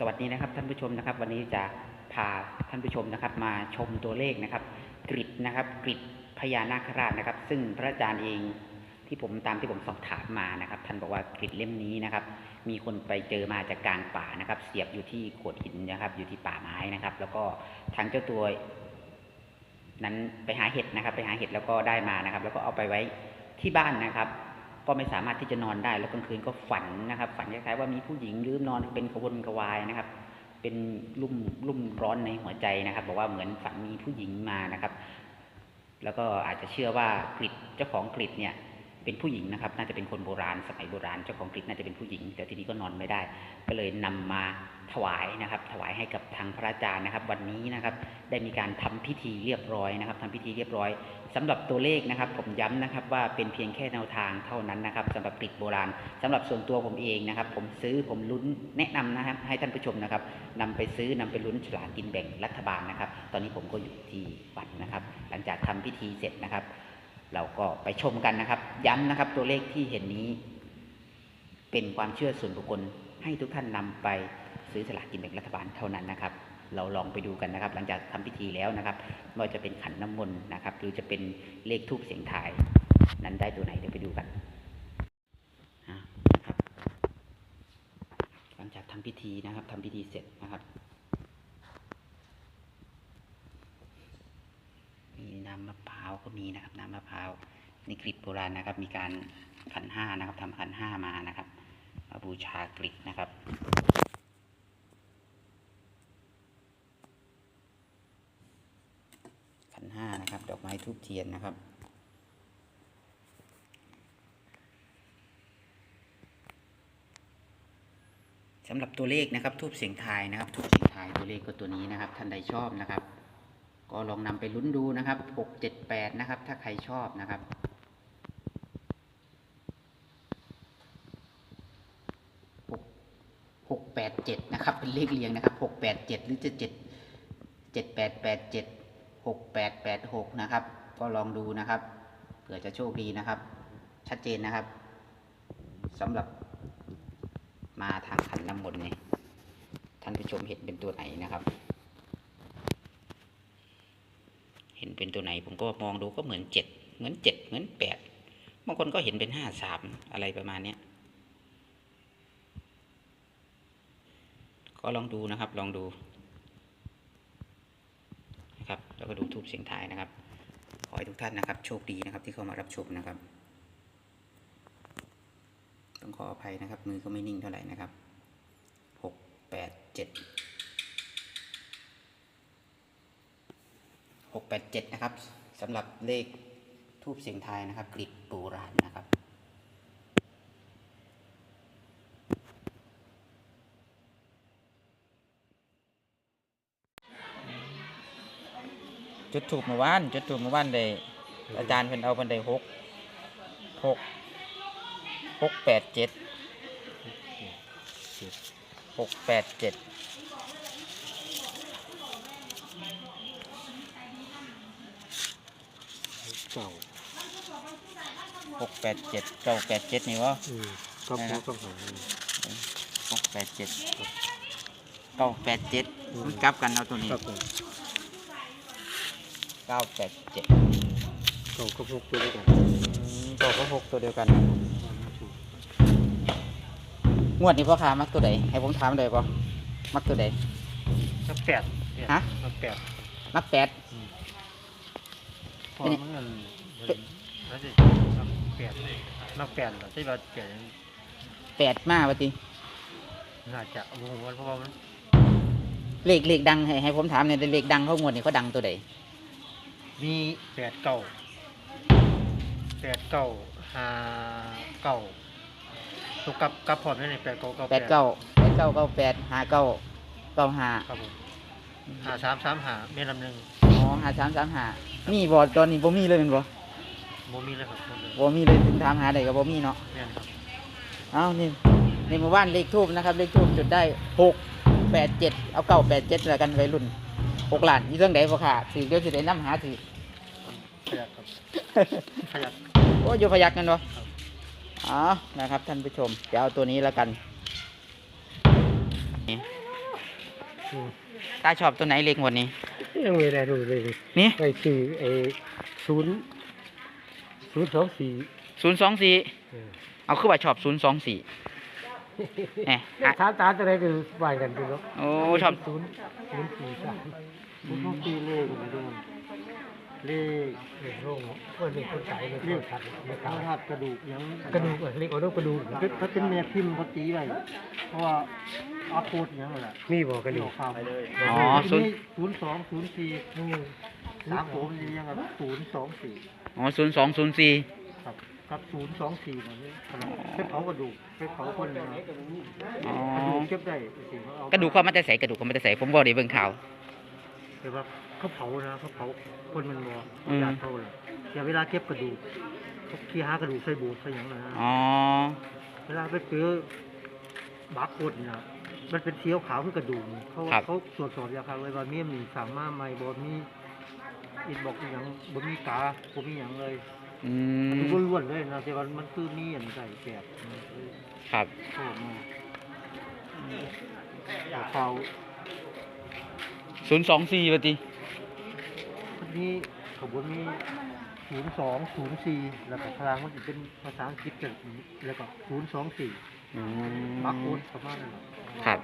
สวัสดีนะครับท่านผู้ชมนะครับ วันนี้จะพาท่านผู้ชมนะครับ มาชมตัวเลขนะครับ กริดนะครับ กริดพญานาคราชนะครับ ซึ่งพระอาจารย์เองที่ผมตามที่ผมสอบถามมานะครับ ท่านบอกว่ากริดเล่มนี้นะครับ มีคนไปเจอมาจากกลางป่านะครับ เสียบอยู่ที่โขดหินนะครับ อยู่ที่ป่าไม้นะครับ แล้วก็ทางเจ้าตัวนั้นไปหาเห็ดนะครับ ไปหาเห็ดแล้วก็ได้มานะครับ แล้วก็เอาไปไว้ที่บ้านนะครับ ก็ไม่สามารถที่จะนอนได้ แล้วกลางคืนก็ฝันนะครับ ฝันคล้ายๆว่ามีผู้หญิงลืมนอนเป็นกระวนกระวายนะครับ เป็นรุ่มรุ่มร้อนในหัวใจนะครับ บอกว่าเหมือนฝันมีผู้หญิงมานะครับ แล้วก็อาจจะเชื่อว่ากริดเจ้าของกริดเนี่ย เป็นผู้หญิงนะครับ น่าจะเป็นคนโบราณ สมัยโบราณเจ้าของกริดน่าจะเป็นผู้หญิง แต่ทีนี้ก็นอนไม่ได้ ก็เลยนำมาถวายนะครับ ถวายให้กับทางพระอาจารย์นะครับ วันนี้นะครับได้มีการทำพิธีเรียบร้อยนะครับทำพิธีเรียบร้อยสำหรับตัวเลขนะครับ ผมย้ำนะครับว่าเป็นเพียงแค่แนวทางเท่านั้นนะครับสำหรับกริดโบราณสำหรับส่วนตัวผมเองนะครับ ผมซื้อผมลุ้นแนะนำนะครับ ให้ท่านผู้ชมนะครับนำไปซื้อนำไปลุ้นฉลากกินแบ่งรัฐบาลนะครับ ตอนนี้ผมก็อยู่ที่วัดนะครับ หลังจากทำพิธีเสร็จนะครับ เราก็ไปชมกันนะครับ ย้ำนะครับตัวเลขที่เห็นนี้ เป็นความเชื่อส่วนบุคคลให้ทุกท่านนำไปซื้อสลากกินแบ่งรัฐบาลเท่านั้นนะครับ เราลองไปดูกันนะครับ หลังจากทำพิธีแล้วนะครับไม่ว่าจะเป็นขันน้ำมนต์นะครับ หรือจะเป็นเลขทูปเสียงทาย นั้นได้ตัวไหนเดี๋ยวไปดูกันนะครับหลังจากทำพิธีนะครับทำพิธีเสร็จนะครับ มีน้ำมะ พร้าวก็มีนะครับน้ำมะพร้าวนี่กริดโบราณนะครับ มีการขันห้านะครับทำขันห้ามานะครับมาบูชากริดนะครับขันห้านะครับ ดอกไม้ทูบเทียนนะครับสำหรับตัวเลขนะครับทูบเสียงทายนะครับทูบเสียงทายตัวเลขก็ตัวนี้นะครับ ท่านใดชอบนะครับ ก็ลองนำไปลุ้นดูนะครับหกเจ็ดแปดนะครับ ถ้าใครชอบนะครับหกหกแปดเจ็ดนะครับ เป็นเลขเรียงนะครับหกแปดเจ็ดหรือจะเจ็ดเจ็ดแปดแปดเจ็ดหกแปดแปดหกนะครับ ก็ลองดูนะครับ เผื่อจะโชคดีนะครับ ชัดเจนนะครับสำหรับมาทางขันน้ำมนต์เนี่ยท่านผู้ชมเห็นเป็นตัวไหนนะครับ เห็นเป็น ตัวไหน ผมก็มองดูก็เหมือนเจ็ดเหมือนเจ็ดเหมือนแปดบางคนก็เห็นเป็นห้าสามอะไรประมาณเนี้ยก็ลองดูนะครับลองดูนะครับแล้วก็ดูทูบเสียงทายนะครับขอให้ทุกท่านนะครับ โชคดีนะครับที่เข้ามารับชมนะครับ ต้องขออภัยนะครับ มือก็ไม่นิ่งเท่าไหร่นะครับหกแปดเจ็ด แปดเจ็ดนะครับสำหรับเลขทูบเสียงไทยนะครับกริดโบราณนะครับ จุดถูกเมื่อวานจุดถูกเมื่อวานได้อาจารย์เพิ่นเอาเพิ่นได้หกหกหกแปดเจ็ดหกแปดเจ็ด เก่าหกแปดเจ็ดเก้าแปดเจ็ดนี่วะอืมก็ไหนพนะอก็หาหกแปดเจ็ดเก้าแปดเจ็ดอืมมันกลับกันเอาตัวนี้ครับผมเก้าแปดเจ็ดเก่าก็พกตัวด้วยกันเก้าก็หกตัวเดียวกันนะงวดนี้พ่อค้ามักตัวใดให้ผมถามเลยป่ะมักตัวใดนักแปดฮะนักแปดมักแปด พอเป็นมันนั่นแล้วสินักแปดนักแปดเหรอที่ว่าแปดแปดมากปะติน่าจะวงวันเพราะว่ามันเลขเลขดังให้ให้ผมถามเนี่ยเลขดังเขางวดนี้เขาดังตัวใดมีแปดเก่าแปดเก่าห้าเก่าตัวกับกับพร้อมได้ในแปดเก่าเก่าแปดเก้าแปดเก้าเก้าแปดห้าเก้าเก้าห้าครับผมห้าสามสามหาเมลำหนึ่ง อ๋อห้าสามสามห้ามีบอตอนนี้บ่มีเลยเป็นบ่โมมีเลยครับหมดเลยบ่มีเลยถึงถามหาได้ก็บ่มีเนาะแม่นครับเอ้านี่ในหมู่บ้านเลขทูบนะครับเลขทูบจุดได้หกแปดเจ็ดเอาเก้าแปดเจ็ดแล้วกันวัยรุ่นหกล้านอยู่เรื่องใดบ่ค่ะถือเดี๋ยวสิได้นํหาถือขยักครับขยักโอ้อยู่พยักกันเนาะครับ อ๋อ นะครับท่านผู้ชม เดี๋ยวเอาตัวนี้แล้วกัน นี่อืมตาชอบตัวไหนเลขงวดนี้ ยังไม่ได้ดูเลยนี่ไปซื้อไอ้ศูนย์ศูนย์สองสี่ศูนย์สองสี่เอาคือว่าชอบศูนย์สองสี่แหมเนี่ยถามตาอะไรก็ว่ากันดูเนาะโอ้ชอบศูนย์ศูนย์สี่สามศูนย์สองสี่เลขมาดู เลขเลขโรงว่าเลขคนตายเลขคนตัดเลขธาตุกระดูกยังกระดูกเออเลขออโนกระดูกถ้าเป็นแม่พิมพ์เขาตีไว้เพราะว่าอาโคดยังไงล่ะมีบอกกระดูกไปเลยอ๋อศูนย์ศูนย์สองศูนย์สี่สามผมยังกับศูนย์สองสี่อ๋อศูนย์สองศูนย์สี่ครับครับศูนย์สองสี่มันนี่ไปเผากระดูกไปเผาคนนะอ๋อกระดูกเก็บได้สิเขาเอากระดูกเขามาแต่ใส่กระดูกเขามาแต่ใส่ผมบอกได้เบิ่งข่าวแต่ว่า เขาเผานะเขาเผาคนมันบ่อืมญาติเขาเลยอย่าเวลาเก็บกระดูกเขาขี้หากระดูกใส่บูดใส่หยังนะอ๋อ เวลาไปเจอบาร์โคดเนี่ยมันเป็นเสียวขาวคือกระดูกเขาครับ เขาตรวจสอบยาคาไว้ว่ามีมีสามารถไม่บ่มีอินบอกอหย่างบ่มีกาบ่มีหยังเลยอืมันมล้วนๆเลยนะแต่ว่ามันคือมีอันใส่แกบครับเข้ามาแต่เขาศูนย์สองสี่ปฏิวั นนี้ขบวนมีศูนย์สองศูนย์สี่แล้วก็พลังมันจะเป็นภาษาอังกฤษแบบนี้แล้วก็ศูนย์สองสี่อืมาร์คโค้มดประมาณนั้นแหละครับ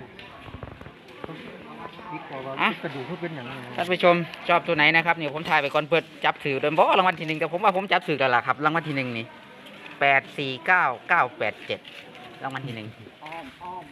วิเคราะห์ว่าอะ กระดูกเขาเป็นอย่างไรท่านผู้ชมชอบตัวไหนนะครับเนี่ยผมถ่ายไปก่อนเปิดจับถือโดยบอกว่ารางวัลที่หนึ่งแต่ผมว่าผมจับถือแล้วล่ะครับรางวัลที่หนึ่งนี่แปดสี่เก้าเก้าแปดเจ็ดรางวัลที่หนึ่งอ้อมอ้อม